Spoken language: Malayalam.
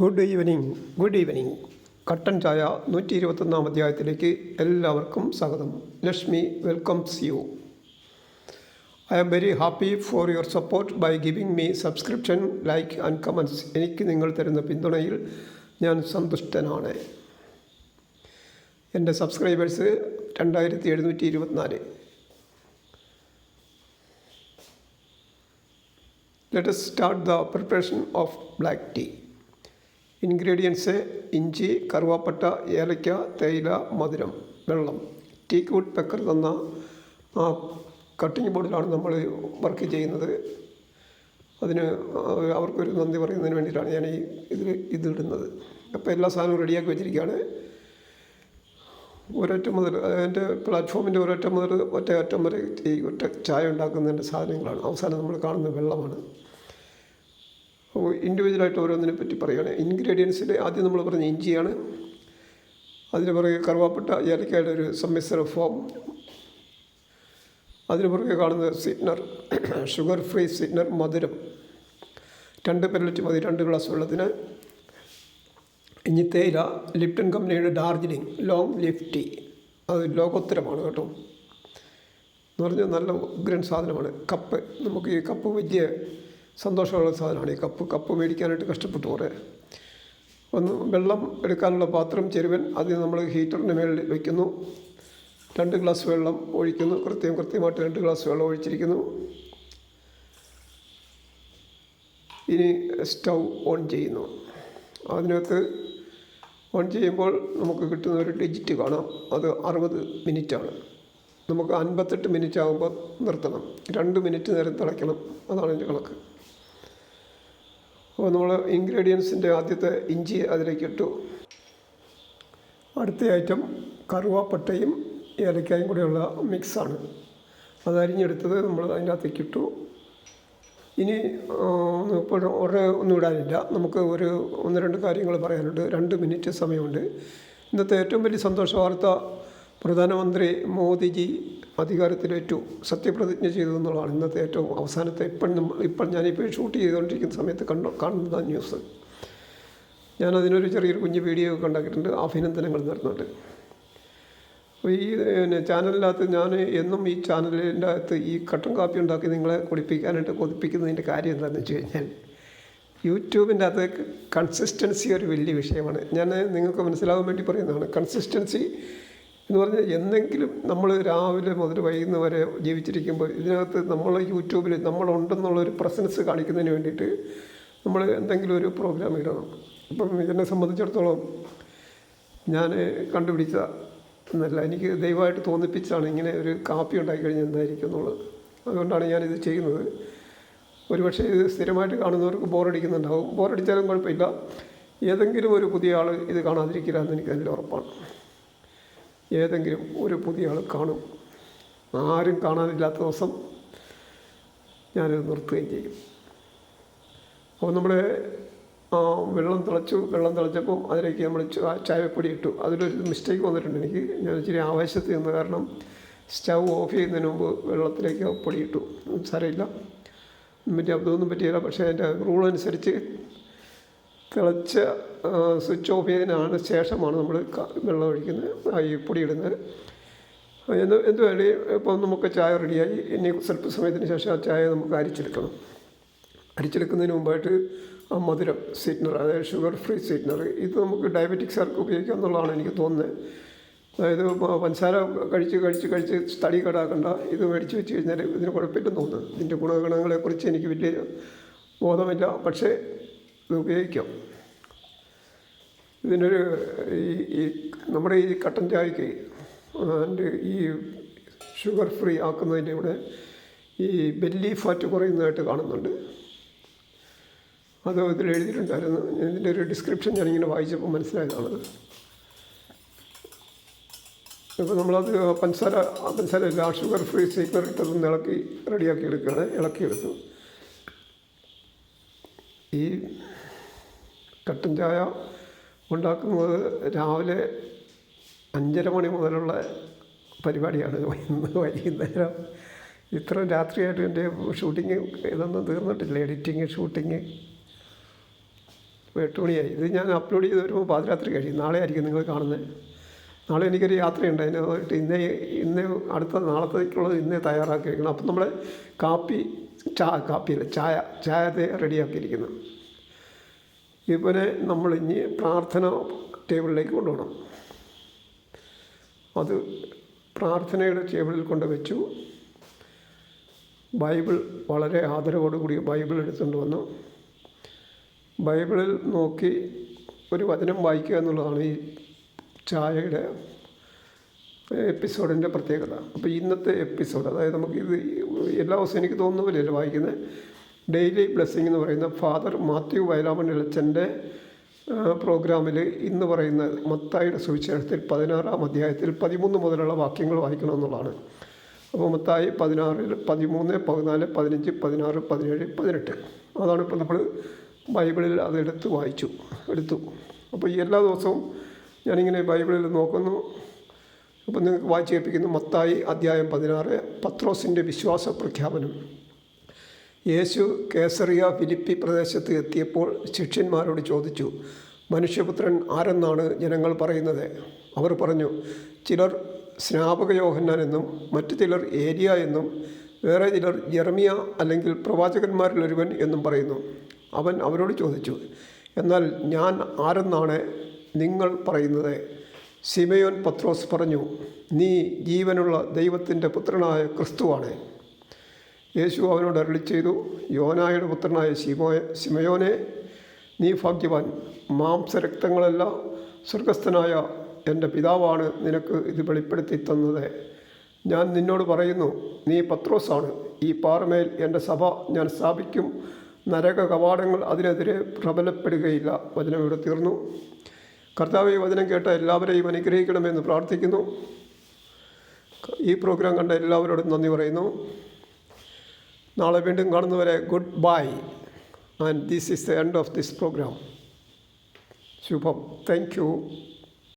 ഗുഡ് ഈവനിങ് ഗുഡ് ഈവനിങ് കട്ടൻ ചായ നൂറ്റി ഇരുപത്തൊന്നാം അധ്യായത്തിലേക്ക് എല്ലാവർക്കും സ്വാഗതം. Lakshmi welcomes you I am very happy for your support by giving me subscription like and comments എനിക്ക് നിങ്ങൾ തരുന്ന പിന്തുണയിൽ ഞാൻ സന്തുഷ്ടനാണ്. എന്റെ സബ്സ്ക്രൈബേഴ്സ് രണ്ടായിരത്തി എഴുന്നൂറ്റി ഇരുപത്തിനാല് let us start the preparation of black tea ingredients ഇഞ്ചി കറുവാപ്പട്ട ഏലയ്ക്ക തേയില മധുരം വെള്ളം. ടീക്ക് വുഡ് പെക്കർ തന്ന ആ കട്ടിംഗ് ബോർഡിലാണ് നമ്മൾ വർക്ക് ചെയ്യുന്നത്. അതിന് അവർക്കൊരു നന്ദി പറയുന്നതിന് വേണ്ടിയിട്ടാണ് ഞാൻ ഈ ഇതിൽ ഇതിടുന്നത് അപ്പോൾ എല്ലാ സാധനവും റെഡിയാക്കി വെച്ചിരിക്കുകയാണ്. ഒരറ്റം മുതൽ എന്റെ പ്ലാറ്റ്ഫോമിന്റെ ഒരറ്റം മുതൽ ഒറ്റ അറ്റം വരെ ഈ ഒറ്റ ചായ ഉണ്ടാക്കുന്നതിന്റെ സാധനങ്ങളാണ്. അവസാനം നമ്മൾ കാണുന്ന വെള്ളമാണ്. ഇൻഡിവിജ്വലായിട്ട് ഓരോന്നിനെ പറ്റി പറയുകയാണ്. ഇൻഗ്രീഡിയൻസിൽ ആദ്യം നമ്മൾ പറഞ്ഞ ഇഞ്ചിയാണ്. അതിന് പുറകെ കറുവാപ്പട്ട ഏലക്കയുടെ ഒരു സമ്മിശ്ര ഫോം അതിന് പുറകെ കാണുന്നത് സ്വീറ്റ്നർ ഷുഗർ ഫ്രീ സ്വീറ്റ്നർ മധുരം. രണ്ട് പെല്ലറ്റ് മതി രണ്ട് ഗ്ലാസ് വെള്ളത്തിന്. ഇനി തേയില ലിപ്റ്റൺ കമ്പനിയുടെ ഡാർജിലിംഗ് ലോങ് ലീഫ് ടീ അത് ലോകോത്തരമാണ് കേട്ടോ. എന്ന് പറഞ്ഞാൽ നല്ല ഉഗ്രൻ സാധനമാണ്. കപ്പ് നമുക്ക് ഈ കപ്പ് വലിയ സന്തോഷമുള്ള സാധനമാണ്. ഈ കപ്പ് കപ്പ് മേടിക്കാനായിട്ട് കഷ്ടപ്പെട്ടു കുറേ. ഒന്ന് വെള്ളം എടുക്കാനുള്ള പാത്രം ചെരുവൻ അത് നമ്മൾ ഹീറ്ററിന്റെ മേളിൽ വയ്ക്കുന്നു രണ്ട് ഗ്ലാസ് വെള്ളം ഒഴിക്കുന്നു. കൃത്യം കൃത്യമായിട്ട് രണ്ട് ഗ്ലാസ് വെള്ളം ഒഴിച്ചിരിക്കുന്നു. ഇനി സ്റ്റൗ ഓൺ ചെയ്യുന്നു. അതിനകത്ത് ഓൺ ചെയ്യുമ്പോൾ നമുക്ക് കിട്ടുന്ന ഒരു ഡിജിറ്റ് കാണാം. അത് അറുപത് മിനിറ്റാണ്. നമുക്ക് അൻപത്തെട്ട് മിനിറ്റ് ആകുമ്പോൾ നിർത്തണം. രണ്ട് മിനിറ്റ് നേരം തിളയ്ക്കണം. അതാണ് എന്റെ കണക്ക്. അപ്പോൾ നമ്മൾ ഇൻഗ്രീഡിയൻസിന്റെ ആദ്യത്തെ ഇഞ്ചി അതിലേക്ക് ഇട്ടു അടുത്ത ഐറ്റം കറുവാപ്പട്ടയും ഏലക്കായും കൂടെയുള്ള മിക്സാണ് അത് അരിഞ്ഞെടുത്തത് നമ്മൾ അതിനകത്തേക്ക് ഇട്ടു ഇനി ഇപ്പോൾ ഉടനെ ഒന്നും ഇടാനില്ല. നമുക്ക് ഒരു ഒന്ന് രണ്ട് കാര്യങ്ങൾ പറയാനുണ്ട്. രണ്ട് മിനിറ്റ് സമയമുണ്ട്. ഇന്നത്തെ ഏറ്റവും വലിയ സന്തോഷ വാർത്ത പ്രധാനമന്ത്രി മോദിജി അധികാരത്തിലേറ്റു സത്യപ്രതിജ്ഞ ചെയ്തു എന്നുള്ളതാണ് ഇന്നത്തെ ഏറ്റവും അവസാനത്തെ ഇപ്പം നമ്മൾ ഇപ്പം ഞാനിപ്പോൾ ഷൂട്ട് ചെയ്തുകൊണ്ടിരിക്കുന്ന സമയത്ത് കണ്ടു കാണുന്ന ന്യൂസ്. ഞാനതിനൊരു ചെറിയൊരു കുഞ്ഞ് വീഡിയോ ഒക്കെ ഉണ്ടാക്കിയിട്ടുണ്ട് അഭിനന്ദനങ്ങൾ നടന്നിട്ട് അപ്പോൾ ഈ പിന്നെ ചാനലിനകത്ത് ഞാൻ എന്നും ഈ ചാനലിന്റെ അകത്ത് ഈ കട്ടൻ കാപ്പി ഉണ്ടാക്കി നിങ്ങളെ കുടിപ്പിക്കാനായിട്ട് കൊതിപ്പിക്കുന്നതിന്റെ കാര്യം എന്താണെന്ന് വെച്ച് കഴിഞ്ഞാൽ യൂട്യൂബിന്റെ അകത്ത് കൺസിസ്റ്റൻസി ഒരു വലിയ വിഷയമാണ്. ഞാൻ നിങ്ങൾക്ക് മനസ്സിലാവാൻ വേണ്ടി പറയുന്നതാണ്. കൺസിസ്റ്റൻസി എന്ന് പറഞ്ഞാൽ എന്നെങ്കിലും നമ്മൾ രാവിലെ മുതൽ വൈകുന്നേരം വരെ ജീവിച്ചിരിക്കുമ്പോൾ ഇതിനകത്ത് നമ്മൾ യൂട്യൂബിൽ നമ്മളുണ്ടെന്നുള്ളൊരു പ്രസൻസ് കാണിക്കുന്നതിന് വേണ്ടിയിട്ട് നമ്മൾ എന്തെങ്കിലും ഒരു പ്രോഗ്രാം ഇടണം. ഇപ്പം എന്നെ സംബന്ധിച്ചിടത്തോളം ഞാൻ കണ്ടുപിടിച്ച എന്നല്ല എനിക്ക് ദയവായിട്ട് തോന്നിപ്പിച്ചാണ് ഇങ്ങനെ ഒരു കാപ്പി ഉണ്ടാക്കി കഴിഞ്ഞാൽ എന്തായിരിക്കും എന്നുള്ളത്. അതുകൊണ്ടാണ് ഞാനിത് ചെയ്യുന്നത്. ഒരുപക്ഷെ ഇത് സ്ഥിരമായിട്ട് കാണുന്നവർക്ക് ബോറടിക്കുന്നുണ്ടാവും. ബോറടിച്ചാലും കുഴപ്പമില്ല. ഏതെങ്കിലും ഒരു പുതിയ ആൾ ഇത് കാണാതിരിക്കില്ല എന്ന് എനിക്ക് അതിൽ ഉറപ്പാണ്. ഏതെങ്കിലും ഒരു പുതിയ ആൾ കാണും. ആരും കാണാനില്ലാത്ത ദിവസം ഞാൻ നിർത്തുകയും ചെയ്യും. അപ്പോൾ നമ്മൾ വെള്ളം തിളച്ചു വെള്ളം തിളച്ചപ്പോൾ അതിലേക്ക് നമ്മൾ ചായപ്പൊടി ഇട്ടു. അതിലൊരു മിസ്റ്റേക്ക് വന്നിട്ടുണ്ട്. എനിക്ക് ഞാൻ ഇച്ചിരി ആവേശത്തിൽ നിന്ന് കാരണം സ്റ്റൗ ഓഫ് ചെയ്യുന്നതിന് മുമ്പ് വെള്ളത്തിലേക്ക് പൊടി ഇട്ടു. സാരമില്ല. മറ്റേ അതൊന്നും പറ്റിയില്ല. പക്ഷേ അതിന്റെ റൂൾ അനുസരിച്ച് തിളച്ച സ്വിച്ച് ഓഫ് ചെയ്തതിനാണ് ശേഷമാണ് നമ്മൾ വെള്ളം ഒഴിക്കുന്നത് ഈ പൊടി ഇടുന്നത്. എന്ത് എന്തുവേണേലും ഇപ്പം നമുക്ക് ചായ റെഡിയായി. ഇനി സ്വല്പ സമയത്തിന് ശേഷം ആ ചായ നമുക്ക് അരിച്ചെടുക്കണം. അരിച്ചെടുക്കുന്നതിന് മുമ്പായിട്ട് ആ മധുരം സ്വീറ്റ്നർ അതായത് ഷുഗർ ഫ്രീ സ്വീറ്റ്നർ ഇത് നമുക്ക് ഡയബറ്റിക്സുകാർക്ക് ഉപയോഗിക്കാം എന്നുള്ളതാണ് എനിക്ക് തോന്നുന്നത്. അതായത് പഞ്ചസാര കഴിച്ച് കഴിച്ച് കഴിച്ച് തടി കടാക്കണ്ട. ഇത് മേടിച്ച് വെച്ച് കഴിഞ്ഞാൽ ഇതിന് കുഴപ്പമില്ലെന്ന് തോന്നുന്നു. ഇതിന്റെ ഗുണഗണങ്ങളെക്കുറിച്ച് എനിക്ക് വലിയ ബോധമില്ല. പക്ഷേ ഉപയോഗിക്കാം. ഇതിനൊരു ഈ നമ്മുടെ ഈ കട്ടൻ ചായക്ക് അതിന്റെ ഈ ഷുഗർ ഫ്രീ ആക്കുന്നതിന്റെ ഇവിടെ ഈ ബെല്ലി ഫാറ്റ് കുറയുന്നതായിട്ട് കാണുന്നുണ്ട്. അത് ഇതിൽ എഴുതിയിട്ടുണ്ടായിരുന്നു. ഇതിന്റെ ഒരു ഡിസ്ക്രിപ്ഷൻ ഞാനിങ്ങനെ വായിച്ചപ്പോൾ മനസ്സിലായതാണത് ഇപ്പോൾ നമ്മളത് പഞ്ചസാര പഞ്ചസാര ഇല്ല ഷുഗർ ഫ്രീ സീക്കർ ഇട്ടതൊന്ന് ഇളക്കി റെഡിയാക്കി എടുക്കുകയാണ് ഇളക്കിയെടുത്തു. ഈ കട്ടൻ ചായ ഉണ്ടാക്കുന്നത് രാവിലെ അഞ്ചര മണി മുതലുള്ള പരിപാടിയാണ് വൈകുന്നേരം. ഇത്ര രാത്രിയായിട്ട് എന്റെ ഷൂട്ടിങ് ഇതൊന്നും തീർന്നിട്ടില്ല. എഡിറ്റിങ് ഷൂട്ടിങ് എട്ട് മണിയായി. ഇത് ഞാൻ അപ്ലോഡ് ചെയ്ത് വരുമ്പോൾ പാതിരാത്രി കഴിയും. നാളെ ആയിരിക്കും നിങ്ങൾ കാണുന്നത്. നാളെ എനിക്കൊരു യാത്രയുണ്ട്. അതിന് പോയിട്ട് ഇന്നേ ഇന്ന് അടുത്ത നാളത്തേക്കുള്ളത് ഇന്നേ തയ്യാറാക്കി വെക്കണം അപ്പം നമ്മൾ കാപ്പി ചാ കാപ്പിയല്ല ചായ ചായ റെഡിയാക്കിയിരിക്കുന്നു. ഇവനെ നമ്മൾ ഇനി പ്രാർത്ഥന ടേബിളിലേക്ക് കൊണ്ടുപോകണം. അത് പ്രാർത്ഥനയുടെ ടേബിളിൽ കൊണ്ട് വെച്ചു. ബൈബിൾ വളരെ ആദരവോടുകൂടി ബൈബിൾ എടുത്തുകൊണ്ട് വന്നു. ബൈബിളിൽ നോക്കി ഒരു വചനം വായിക്കുക എന്നുള്ളതാണ് ഈ ചായയുടെ എപ്പിസോഡിന്റെ പ്രത്യേകത. അപ്പോൾ ഇന്നത്തെ എപ്പിസോഡ് അതായത് നമുക്ക് ഇത് എല്ലാ ദിവസവും എനിക്ക് തോന്നുന്ന പോലെയല്ല വായിക്കുന്നത്. ഡെയിലി ബ്ലെസ്സിങ് എന്ന് പറയുന്ന ഫാദർ മാത്യു വയലാമൻ ഇളച്ചന്റെ പ്രോഗ്രാമിൽ ഇന്ന് പറയുന്ന മത്തായിയുടെ സുവിശേഷത്തിൽ പതിനാറാം അധ്യായത്തിൽ പതിമൂന്ന് മുതലുള്ള വാക്യങ്ങൾ വായിക്കണം വായിക്കണമെന്നുള്ളതാണ്. അപ്പോൾ മത്തായി പതിനാറിൽ പതിമൂന്ന് പതിനാല് പതിനഞ്ച് പതിനാറ് പതിനേഴ് പതിനെട്ട്. അതാണ് ഇപ്പോൾ നമ്മൾ ബൈബിളിൽ അതെടുത്ത് വായിച്ചു എടുത്തു. അപ്പോൾ ഈ എല്ലാ ദിവസവും ഞാനിങ്ങനെ ബൈബിളിൽ നോക്കുന്നു. അപ്പോൾ നിങ്ങൾക്ക് വായിച്ച് കേൾപ്പിക്കുന്നു മത്തായി അധ്യായം പതിനാറ് പത്രോസിന്റെ വിശ്വാസ പ്രഖ്യാപനം. യേശു കേസറിയ ഫിലിപ്പി പ്രദേശത്ത് എത്തിയപ്പോൾ ശിഷ്യന്മാരോട് ചോദിച്ചു മനുഷ്യപുത്രൻ ആരെന്നാണ് ജനങ്ങൾ പറയുന്നത്? അവർ പറഞ്ഞു ചിലർ സ്നാപക യോഹന്നാൻ എന്നും മറ്റു ചിലർ ഏരിയ എന്നും വേറെ ചിലർ ജെർമിയ അല്ലെങ്കിൽ പ്രവാചകന്മാരിലൊരുവൻ എന്നും പറയുന്നു. അവൻ അവരോട് ചോദിച്ചു എന്നാൽ ഞാൻ ആരെന്നാണ് നിങ്ങൾ പറയുന്നത്? സിമയോൻ പത്രോസ് പറഞ്ഞു നീ ജീവനുള്ള ദൈവത്തിന്റെ പുത്രനായ ക്രിസ്തുവാണ് യേശു അവനോട് അരളി ചെയ്തു യോനായുടെ പുത്രനായ ശിമോ ശിമയോനെ നീ ഭാഗ്യവാൻ. മാംസരക്തങ്ങളല്ല സ്വർഗസ്ഥനായ എന്റെ പിതാവാണ് നിനക്ക് ഇത് വെളിപ്പെടുത്തി തന്നത്. ഞാൻ നിന്നോട് പറയുന്നു നീ പത്രോസാണ്. ഈ പാറമേൽ എന്റെ സഭ ഞാൻ സ്ഥാപിക്കും. നരക കവാടങ്ങൾ അതിനെതിരെ പ്രബലപ്പെടുകയില്ല. വചനം ഇവിടെ തീർന്നു. കർത്താവ് ഈ വചനം കേട്ട എല്ലാവരെയും അനുഗ്രഹിക്കണമെന്ന് പ്രാർത്ഥിക്കുന്നു. ഈ പ്രോഗ്രാം കണ്ട എല്ലാവരോടും നന്ദി പറയുന്നു. നാളെ വീണ്ടും കാണുന്നവരെ good bye. And this is the end of this programme Shubham. Thank you